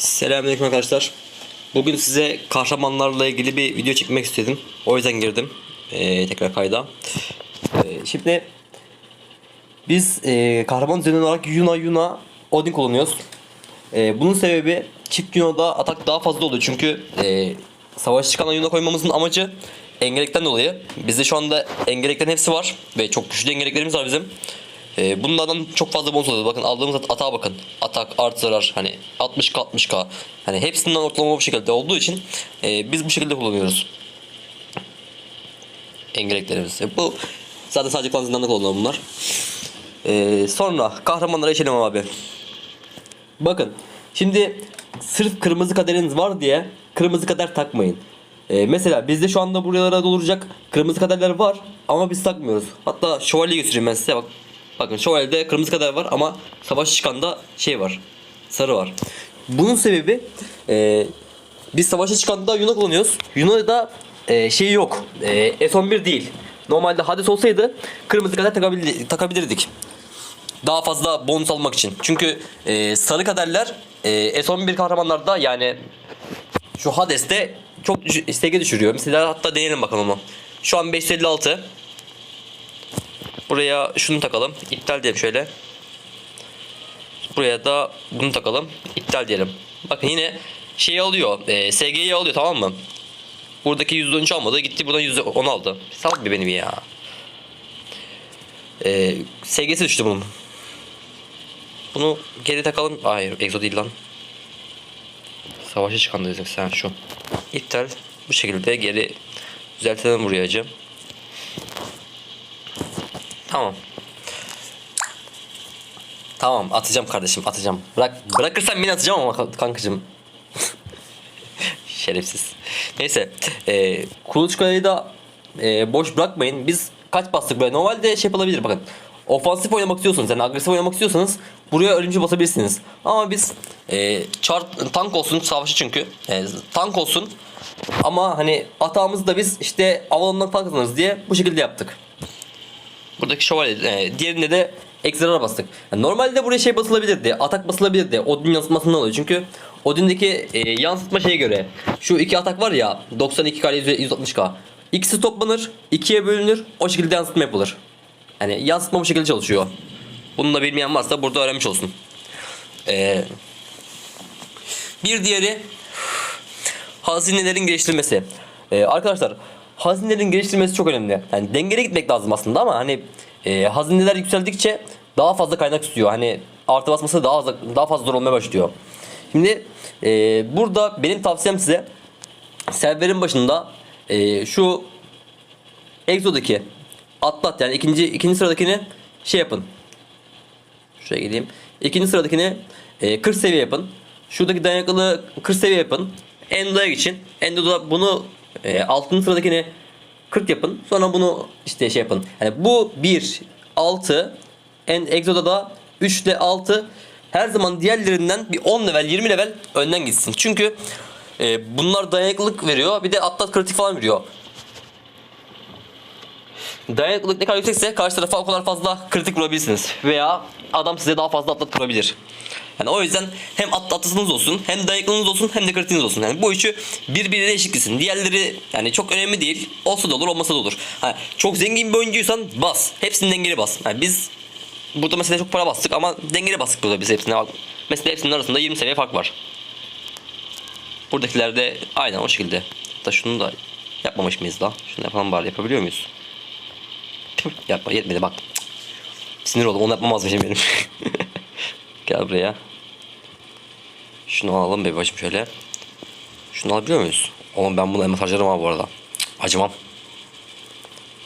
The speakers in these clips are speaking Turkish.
Selamünaleyküm arkadaşlar. Bugün size kahramanlarla ilgili bir video çekmek istedim. O yüzden girdim. Ee, tekrar kayda. Ee, şimdi biz e, kahraman üzerine olarak Yuna Yuna Odin kullanıyoruz. Ee, bunun sebebi çift Yuna'da atak daha fazla oluyor. Çünkü e, savaş çıkan Yuna koymamızın amacı engelekten dolayı. Bizde şu anda engeleklerin hepsi var. Ve çok güçlü engeleklerimiz var bizim. Ee, bunlardan çok fazla bonus oluyor. Bakın aldığımız at- bakın. Atak, artı zarar hani 60k 60k. Hani hepsinden ortalama bu şekilde olduğu için e, biz bu şekilde kullanıyoruz. Engeleklerimizi. Bu zaten sadece klan zindanında kullanılan bunlar. Ee, sonra kahramanlara geçelim abi. Bakın şimdi sırf kırmızı kaderiniz var diye kırmızı kader takmayın. Ee, mesela bizde şu anda buralara doluracak kırmızı kaderler var ama biz takmıyoruz. Hatta şövalye göstereyim ben size bak. Bakın şövalyede kırmızı kader var ama savaş çıkanda şey var. Sarı var. Bunun sebebi e, biz savaşa çıkanda Yunan kullanıyoruz. Yunan'da e, şey yok. E, S11 değil. Normalde Hades olsaydı kırmızı kader takabil- takabilirdik daha fazla bonus almak için. Çünkü e, sarı kaderler e, S11 kahramanlarda yani şu Hades'te çok düş- SG düşürüyor. Mesela hatta deneyelim bakalım onu. Şu an 556. Buraya şunu takalım. İptal diyelim şöyle. Buraya da bunu takalım. İptal diyelim. Bakın yine şey alıyor. E, SG'yi alıyor tamam mı? Buradaki %13 almadı. Gitti buradan %10 aldı. Salak bir benim ya. E, SG'si düştü bunun. Bunu geri takalım. Hayır, egzo değil lan. Savaşa çıkan dedik sen şu. İptal. Bu şekilde geri düzeltelim buraya hacı. Tamam. Tamam atacağım kardeşim atacağım. Bırak bırakırsan beni atacağım ama kan- kankacığım. Şerefsiz. Neyse. E, kuluçkayı da e, boş bırakmayın. Biz kaç bastık böyle? Normalde şey yapılabilir bakın. Ofansif oynamak istiyorsanız yani agresif oynamak istiyorsanız buraya ölümcül basabilirsiniz. Ama biz e, çar, tank olsun savaşı çünkü. E, tank olsun. Ama hani atağımızı da biz işte avalondan falan kazanırız diye bu şekilde yaptık. Buradaki şövalye, e, diğerinde de ekstrara bastık. Yani normalde buraya şey basılabilirdi, atak basılabilirdi. Odin yansıtmasından oluyor. Çünkü Odin'deki e, yansıtma şeye göre şu iki atak var ya 92k ile 160k. İkisi toplanır, ikiye bölünür, o şekilde yansıtma yapılır. Yani yansıtma bu şekilde çalışıyor. Bunu da bilmeyen varsa burada öğrenmiş olsun. Ee, bir diğeri hazinelerin geliştirilmesi. Ee, arkadaşlar hazinelerin geliştirilmesi çok önemli. Yani dengeli gitmek lazım aslında ama hani e, hazineler yükseldikçe daha fazla kaynak istiyor. Hani artı basması daha fazla, daha fazla zor olmaya başlıyor. Şimdi e, burada benim tavsiyem size serverin başında e, şu Exo'daki atlat yani ikinci ikinci sıradakini şey yapın. Şuraya gideyim. İkinci sıradakini e, 40 seviye yapın. Şuradaki dayanıklılığı 40 seviye yapın. Endo'ya geçin. Endo'da bunu e, altın sıradakini 40 yapın. Sonra bunu işte şey yapın. Yani bu 1 6 en Exo'da da 3 ile 6 her zaman diğerlerinden bir 10 level 20 level önden gitsin. Çünkü e, bunlar dayanıklılık veriyor. Bir de atlat kritik falan veriyor. Dayanıklılık ne kadar yüksekse karşı tarafa o kadar fazla kritik vurabilirsiniz. Veya adam size daha fazla atlat vurabilir. Yani o yüzden hem at atlatınız olsun, hem dayanıklılığınız olsun, hem de kritiğiniz olsun. Yani bu üçü birbirine eşit gitsin. Diğerleri yani çok önemli değil. Olsa da olur, olmasa da olur. Ha, çok zengin bir oyuncuysan bas. Hepsini dengeli bas. Yani biz burada mesela çok para bastık ama dengeli bastık burada biz hepsine. Mesela hepsinin arasında 20 seviye fark var. Buradakilerde aynen o şekilde. Hatta şunu da yapmamış mıyız da? Şunu yapalım bari yapabiliyor muyuz? Yapma yetmedi bak. Sinir oldum onu yapmamazmışım benim. Gel buraya. Şunu alalım be başım şöyle. Şunu alabiliyor muyuz? Oğlum ben bunu elmas harcarım abi bu arada. Acımam.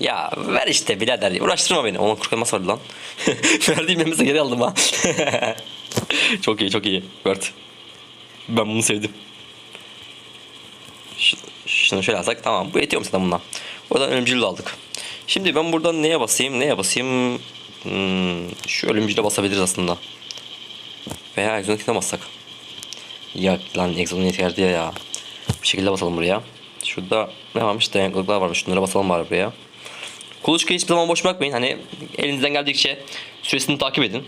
Ya ver işte birader uğraştırma beni. Onun kırk elmas vardı lan. Verdiğim elması geri aldım ha. çok iyi çok iyi. Word. Ben bunu sevdim. Şunu şöyle alsak tamam bu yetiyor sana bundan? Oradan ölümcül aldık. Şimdi ben buradan neye basayım neye basayım? Hmm, şu ölümcüle basabiliriz aslında. Veya Exo'nun bassak. Ya lan Exo'nun yeterli ya. Bir şekilde basalım buraya. Şurada ne varmış? Dayanıklılıklar varmış. Şunlara basalım bari buraya. Kuluçkayı hiçbir zaman boş bırakmayın. Hani elinizden geldikçe süresini takip edin.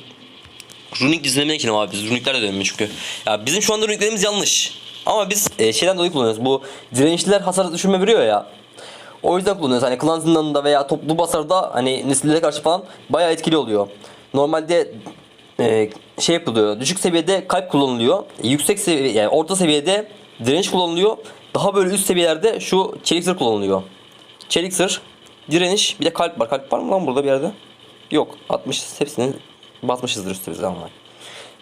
runik düzenlemeye geçelim abi biz. Runikler de dönmüyor çünkü. Ya bizim şu anda runiklerimiz yanlış. Ama biz e, şeyden dolayı kullanıyoruz. Bu dirençliler hasar düşürme veriyor ya. O yüzden kullanıyoruz. Hani klan zindanında veya toplu basarda hani nesillere karşı falan bayağı etkili oluyor. Normalde e, şey yapılıyor. Düşük seviyede kalp kullanılıyor. Yüksek seviye yani orta seviyede direnç kullanılıyor. Daha böyle üst seviyelerde şu çelik zırh kullanılıyor. Çelik zırh, direniş, bir de kalp var. Kalp var mı lan burada bir yerde? Yok. 60 hepsini basmışızdır üstümüze ama.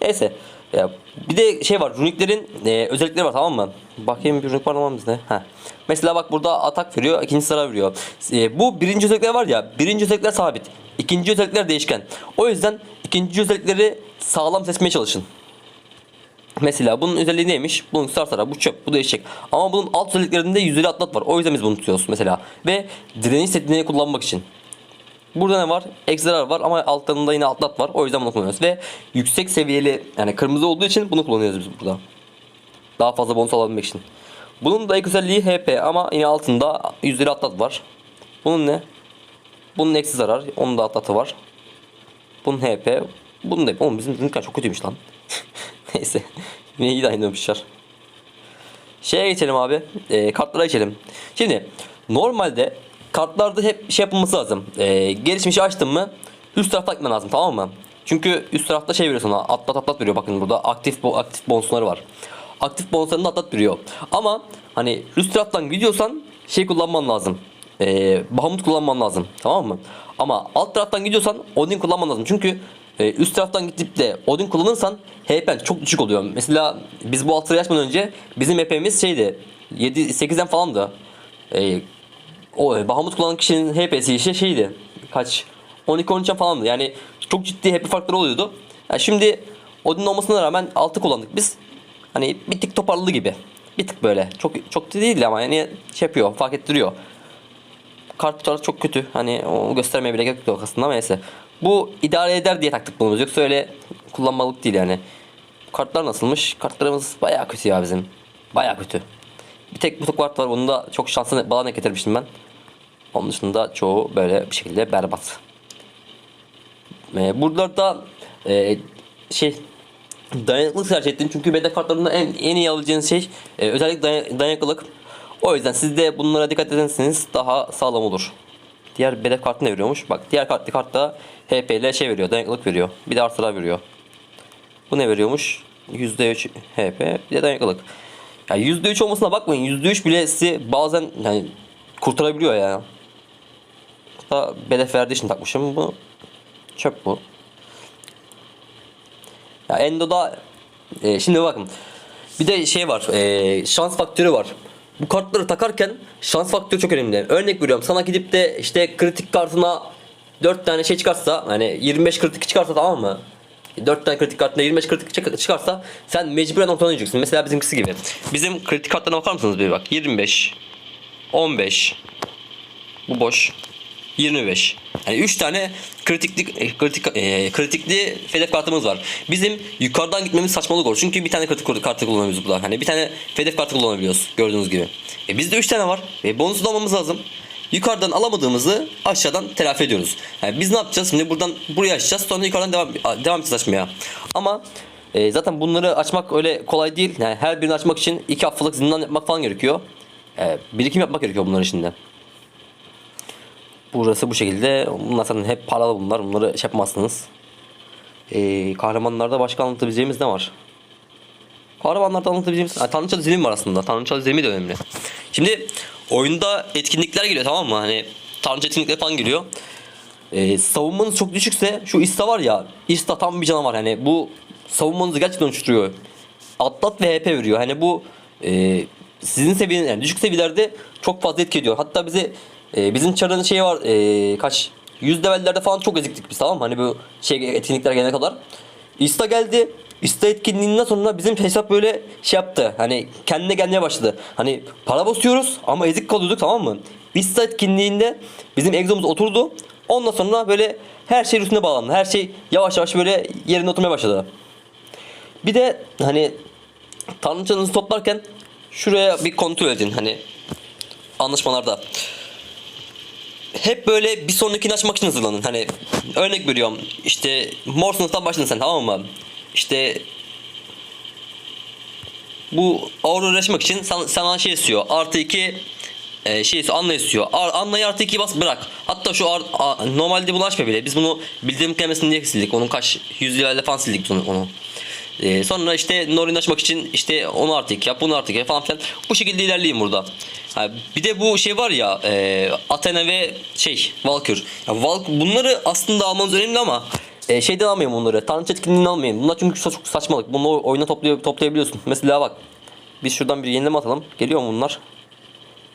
Neyse. Ya, bir de şey var. Runiklerin e, özellikleri var tamam mı? Bakayım bir runik var mı bizde? Heh. Mesela bak burada atak veriyor, ikinci sıra veriyor. E, bu birinci özellikler var ya, birinci özellikler sabit. İkinci özellikler değişken. O yüzden ikinci özellikleri sağlam seçmeye çalışın. Mesela bunun özelliği neymiş? Bunun sarsara, bu çöp, bu değişecek. Ama bunun alt özelliklerinde yüzdeli atlat var. O yüzden biz bunu tutuyoruz mesela. Ve direniş setini kullanmak için. Burada ne var? Ekstralar var ama altlarında yine atlat var. O yüzden bunu kullanıyoruz. Ve yüksek seviyeli yani kırmızı olduğu için bunu kullanıyoruz biz burada. Daha fazla bonus alabilmek için. Bunun da ek özelliği HP ama yine altında yüzdeli atlat var. Bunun ne? Bunun eksi zarar. Onun da atlatı var. Bunun HP. Bunun da Oğlum bizim ürünler çok kötüymüş lan. Neyse. Yine iyi de aynı yapmışlar. Şeye geçelim abi. E, kartlara geçelim. Şimdi normalde kartlarda hep şey yapılması lazım. E, gelişmişi açtın mı üst tarafta gitmen lazım tamam mı? Çünkü üst tarafta şey veriyor sana atlat atlat veriyor. Bakın burada aktif aktif bonusları var. Aktif bonuslarında atlat veriyor. Ama hani üst taraftan gidiyorsan şey kullanman lazım. E, Bahamut kullanman lazım. Tamam mı? Ama alt taraftan gidiyorsan Odin kullanman lazım. Çünkü e, üst taraftan gidip de Odin kullanırsan HP'n çok düşük oluyor. Mesela biz bu alt sırayı açmadan önce bizim HP'miz şeydi 7 8'den falandı. E, o e, Bahamut kullanan kişinin HP'si işte şeydi. Kaç 12 13 falandı. Yani çok ciddi HP farkları oluyordu. Yani şimdi Odin olmasına rağmen 6 kullandık biz. Hani bir tık toparladı gibi. Bir tık böyle. Çok çok değil ama yani şey yapıyor, fark ettiriyor kartlar çok kötü. Hani o göstermeye bile gerek yok aslında ama neyse. Bu idare eder diye taktık bunu. Yoksa öyle kullanmalık değil yani. Kartlar nasılmış? Kartlarımız bayağı kötü ya bizim. Bayağı kötü. Bir tek bu kart var. Onu da çok şanslı bana getirmiştim ben. Onun dışında çoğu böyle bir şekilde berbat. Ee, buralarda e, şey dayanıklılık tercih ettim. Çünkü BD kartlarında en, en iyi alacağınız şey e, özellikle dayan- dayanıklılık. O yüzden siz de bunlara dikkat ederseniz daha sağlam olur. Diğer BD kartı ne veriyormuş? Bak diğer kart, kartta HP ile şey veriyor, dayanıklılık veriyor. Bir de artılar veriyor. Bu ne veriyormuş? %3 HP, bir de dayanıklılık. Ya %3 olmasına bakmayın. %3 bile sizi bazen yani kurtarabiliyor ya. Da bedef verdiği için takmışım. Bu çöp bu. Ya Endo'da e, şimdi bakın. Bir de şey var. e, şans faktörü var. Bu kartları takarken şans faktörü çok önemli. Örnek veriyorum sana gidip de işte kritik kartına 4 tane şey çıkarsa hani 25 kritik çıkarsa tamam mı? 4 tane kritik kartına 25 kritik çık- çıkarsa sen mecburen ortadan oynayacaksın. Mesela bizimkisi gibi. Bizim kritik kartlarına bakar mısınız bir bak. 25 15 bu boş. 25. Yani 3 tane kritiklik e, kritik e, kritikli hedef kartımız var. Bizim yukarıdan gitmemiz saçmalık olur. Çünkü bir tane kritik kartı kullanıyoruz burada. Hani bir tane hedef kartı kullanabiliyoruz gördüğünüz gibi. E bizde 3 tane var. Ve bonus almamız lazım. Yukarıdan alamadığımızı aşağıdan telafi ediyoruz. Yani biz ne yapacağız? Şimdi buradan buraya açacağız. Sonra yukarıdan devam devam edeceğiz açmaya. Ama e, zaten bunları açmak öyle kolay değil. Yani her birini açmak için 2 haftalık zindan yapmak falan gerekiyor. E, birikim yapmak gerekiyor bunların içinde. Burası bu şekilde. Bunlar zaten hep paralı bunlar. Bunları şey yapmazsınız. Ee, kahramanlarda başka anlatabileceğimiz ne var? Kahramanlarda anlatabileceğimiz... Ha, Tanrıçalı Zemin var aslında. Tanrıçalı Zemin de önemli. Şimdi oyunda etkinlikler geliyor tamam mı? Hani Tanrıça etkinlikleri falan geliyor. Ee, savunmanız çok düşükse şu İsta var ya. İsta tam bir canavar. Hani bu savunmanızı gerçekten uçuruyor. Atlat ve HP veriyor. Hani bu e, sizin seviyeniz yani düşük seviyelerde çok fazla etki ediyor. Hatta bize e, bizim çarın şeyi var e, kaç 100 levellerde falan çok eziktik biz tamam mı? Hani bu şey etkinlikler gelene kadar. İsta geldi. İsta etkinliğinden sonra bizim hesap böyle şey yaptı. Hani kendine gelmeye başladı. Hani para basıyoruz ama ezik kalıyorduk tamam mı? İsta etkinliğinde bizim egzomuz oturdu. Ondan sonra böyle her şey üstüne bağlandı. Her şey yavaş yavaş böyle yerine oturmaya başladı. Bir de hani tanrıçanızı toplarken şuraya bir kontrol edin hani anlaşmalarda. Hep böyle bir sonrakini açmak için hazırlanın. Hani örnek veriyorum işte mor sınıftan başladın sen tamam mı? İşte bu Aurora açmak için sana, sana şey istiyor. Artı 2 e, şey istiyor. Anla istiyor. Ar, Anlayı artı 2 bas bırak. Hatta şu ar, a- normalde bunu açma bile. Biz bunu bildirim kelimesini diye sildik. Onun kaç yüz lirayla falan sildik onu. E, sonra işte Norin açmak için işte onu artı 2 yap bunu artı 2 yap falan filan. Bu şekilde ilerleyin burada. Ha, bir de bu şey var ya e, Athena ve şey Valkür. Ya, Valk, bunları aslında almanız önemli ama e, şeyden almayın bunları. Tanrıç etkinliğinden almayın. Bunlar çünkü çok saçmalık. Bunu oyuna toplay toplayabiliyorsun. Mesela bak. Biz şuradan bir yenileme atalım. Geliyor mu bunlar?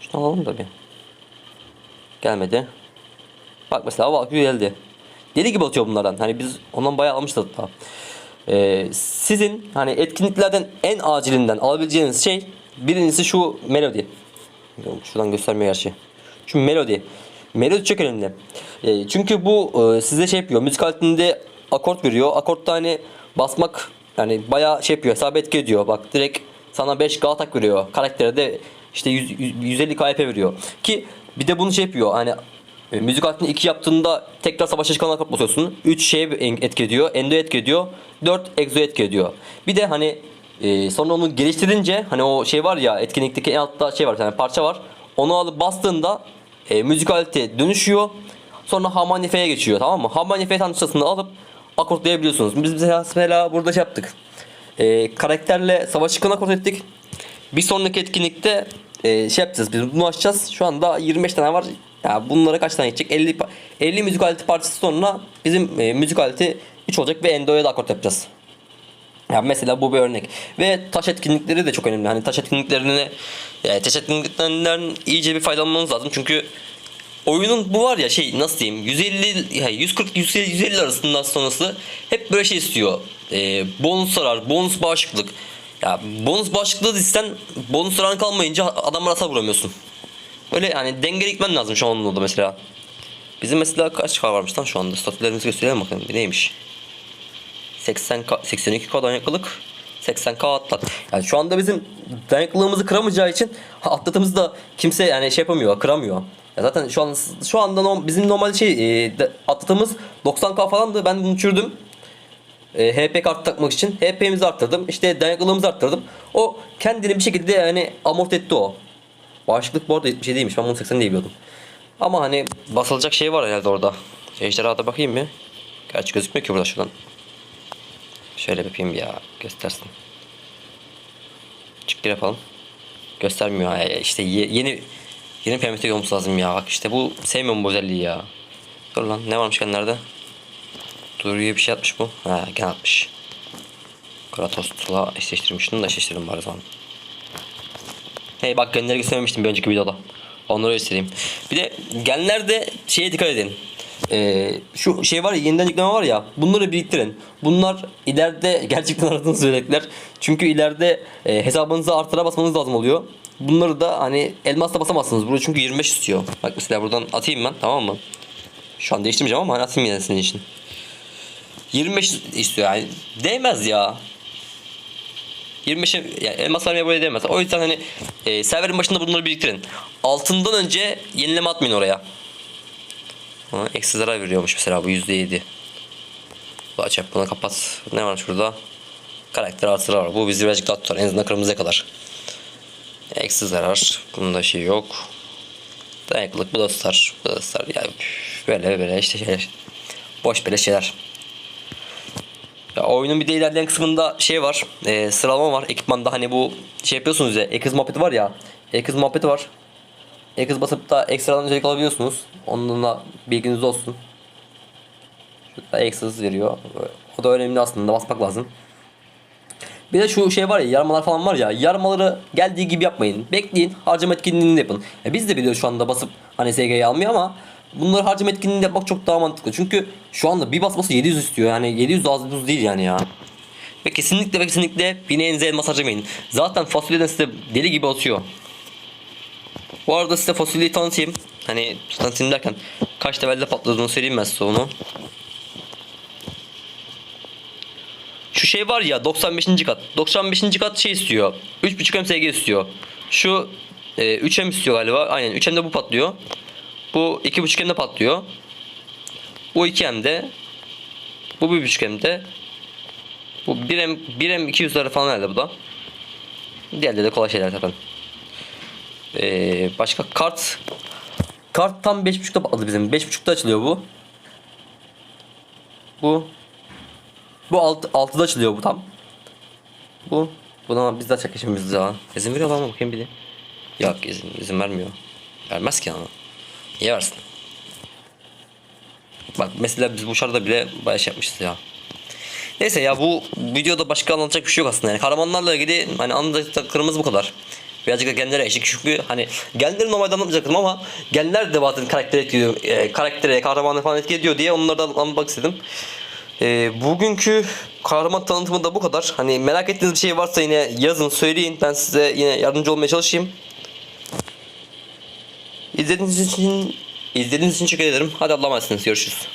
Şunu alalım da bir. Gelmedi. Bak mesela Valkyrie geldi. Deli gibi atıyor bunlardan. Hani biz ondan bayağı almıştık hatta. Ee, sizin hani etkinliklerden en acilinden alabileceğiniz şey birincisi şu melodi. Şuradan göstermiyor şey. Şu melodi. Melodi çok önemli. Ee, çünkü bu e, size şey yapıyor. Müzik aletinde akort veriyor. Akortta hani basmak yani bayağı şey yapıyor. Hesap etki ediyor. Bak direkt sana 5 G atak veriyor. Karaktere de işte 100, 150 KP veriyor. Ki bir de bunu şey yapıyor. Hani e, müzik aletini 2 yaptığında tekrar savaşa çıkan akort basıyorsun. 3 şey etki ediyor. Endo etki ediyor. 4 exo etki ediyor. Bir de hani e, sonra onu geliştirince hani o şey var ya etkinlikteki en altta şey var bir tane parça var. Onu alıp bastığında e, müzik aleti dönüşüyor. Sonra hamanifeye geçiyor tamam mı? Hamanife tanrıçasını alıp akortlayabiliyorsunuz. Biz mesela, burada şey yaptık. E, karakterle savaş çıkan akort ettik. Bir sonraki etkinlikte e, şey yapacağız biz bunu açacağız. Şu anda 25 tane var. Ya bunlara kaç tane gidecek? 50 pa- 50 müzik aleti parçası sonra bizim e, müzik aleti 3 olacak ve Endo'ya da akort yapacağız. Ya mesela bu bir örnek. Ve taş etkinlikleri de çok önemli. Hani taş etkinliklerini yani taş etkinliklerinden iyice bir faydalanmanız lazım. Çünkü oyunun bu var ya şey nasıl diyeyim 150 yani 140 150, 150 arasından sonrası hep böyle şey istiyor. Ee, bonus zarar, bonus bağışıklık. Ya bonus bağışıklığı isten bonus zararın kalmayınca adamlara hasar vuramıyorsun. Böyle yani dengeli gitmen lazım şu an mesela. Bizim mesela kaç kar varmış lan şu anda? Statülerimizi gösterelim bakalım. Neymiş? 80 K, 82 K dayanıklılık 80 K atlat. Yani şu anda bizim dayanıklılığımızı kıramayacağı için atlatımızı da kimse yani şey yapamıyor, kıramıyor. Ya zaten şu an şu anda no- bizim normal şey e, atlatımız 90 K falandı. Ben bunu uçurdum. E, HP kartı takmak için HP'mizi arttırdım. İşte dayanıklılığımızı arttırdım. O kendini bir şekilde yani amorti etti o. Bağışıklık bu arada 77 değilmiş. Ben bunu 80 diye biliyordum. Ama hani basılacak şey var herhalde orada. Ejderhada bakayım mı? Gerçi gözükmüyor ki burada şuradan. Şöyle yapayım ya göstersin. Çık bir yapalım. Göstermiyor ya. İşte ye- yeni yeni permite olması lazım ya. Bak işte bu sevmiyorum bu özelliği ya. Dur lan ne varmış kenarda? Duruyor bir şey atmış bu. Ha gene atmış. Kratos'la eşleştirmiş. Şunu da eşleştirdim bari zaman. Hey bak genleri göstermemiştim bir önceki videoda. Onları göstereyim. Bir de genlerde şeye dikkat edin. Ee, şu şey var ya yeniden yükleme var ya bunları biriktirin. Bunlar ileride gerçekten aradığınız özellikler. Çünkü ileride e, hesabınızı artıra basmanız lazım oluyor. Bunları da hani elmasla basamazsınız. Burada çünkü 25 istiyor. Bak mesela buradan atayım ben tamam mı? Şu an değiştirmeyeceğim ama hani atayım yine senin için. 25 istiyor yani. Değmez ya. 25'e yani elmas vermeye böyle değmez. O yüzden hani e, serverin başında bunları biriktirin. Altından önce yenileme atmayın oraya. Ha, eksi zarar veriyormuş mesela bu %7. Bu aç yap bunu kapat. Ne var şurada? Karakter artı var. Bu bizi birazcık daha tutar. En azından kırmızıya kadar. Eksi zarar. Bunda şey yok. Dayanıklılık bu da tutar. Bu da tutar. Yani böyle böyle işte şeyler. Boş böyle şeyler. Ya oyunun bir de ilerleyen kısmında şey var. E, sıralama var. Ekipmanda hani bu şey yapıyorsunuz ya. Ekiz muhabbeti var ya. Ekiz muhabbeti var. Ekiz basıp da ekstradan özellik alabiliyorsunuz. Onunla bilginiz olsun. Şurada eksiz veriyor. O da önemli aslında. Basmak lazım. Bir de şu şey var ya yarmalar falan var ya yarmaları geldiği gibi yapmayın. Bekleyin harcama etkinliğini yapın. Ya biz de biliyoruz şu anda basıp hani SG'yi almıyor ama bunları harcama etkinliğini yapmak çok daha mantıklı. Çünkü şu anda bir basması 700 istiyor yani 700 de az buz değil yani ya. Ve kesinlikle ve kesinlikle bineğinize elmas harcamayın. Zaten fasulyeden size deli gibi atıyor. Bu arada size fasulyeyi tanıtayım. Hani tanıtayım derken kaç levelde patladığını söyleyeyim ben size onu. Şu şey var ya 95. kat. 95. kat şey istiyor. 3.5 MSG istiyor. Şu e, 3M istiyor galiba. Aynen 3M de bu patlıyor. Bu 2.5 M'de patlıyor. Bu 2 M'de. Bu 1.5 M'de. Bu 1M 1M 200 lira falan herhalde bu da. Diğerleri de kolay şeyler zaten. Ee, başka kart kart tam 5.5'da patladı bizim. 5.5'da açılıyor bu. Bu bu 6 6'da açılıyor bu tam. Bu buna biz de açacak işimiz ya. İzin veriyor lan bakayım bir de. Yok izin, izin vermiyor. Vermez ki ama. Niye versin? Bak mesela biz bu şarkıda bile bayağı şey yapmışız ya. Neyse ya bu videoda başka anlatacak bir şey yok aslında. Yani kahramanlarla ilgili hani anlatacaklarımız bu kadar. Birazcık da genlere eşlik çünkü hani genleri normalde anlatmayacaktım ama genler de bazen karakter etkiliyor, e, karaktere, kahramanı falan etki ediyor diye onları da anlatmak istedim. E, bugünkü kahraman tanıtımı da bu kadar. Hani merak ettiğiniz bir şey varsa yine yazın söyleyin. Ben size yine yardımcı olmaya çalışayım. İzlediğiniz için izlediğiniz için teşekkür ederim. Hadi Allah'a emanetsiniz. Görüşürüz.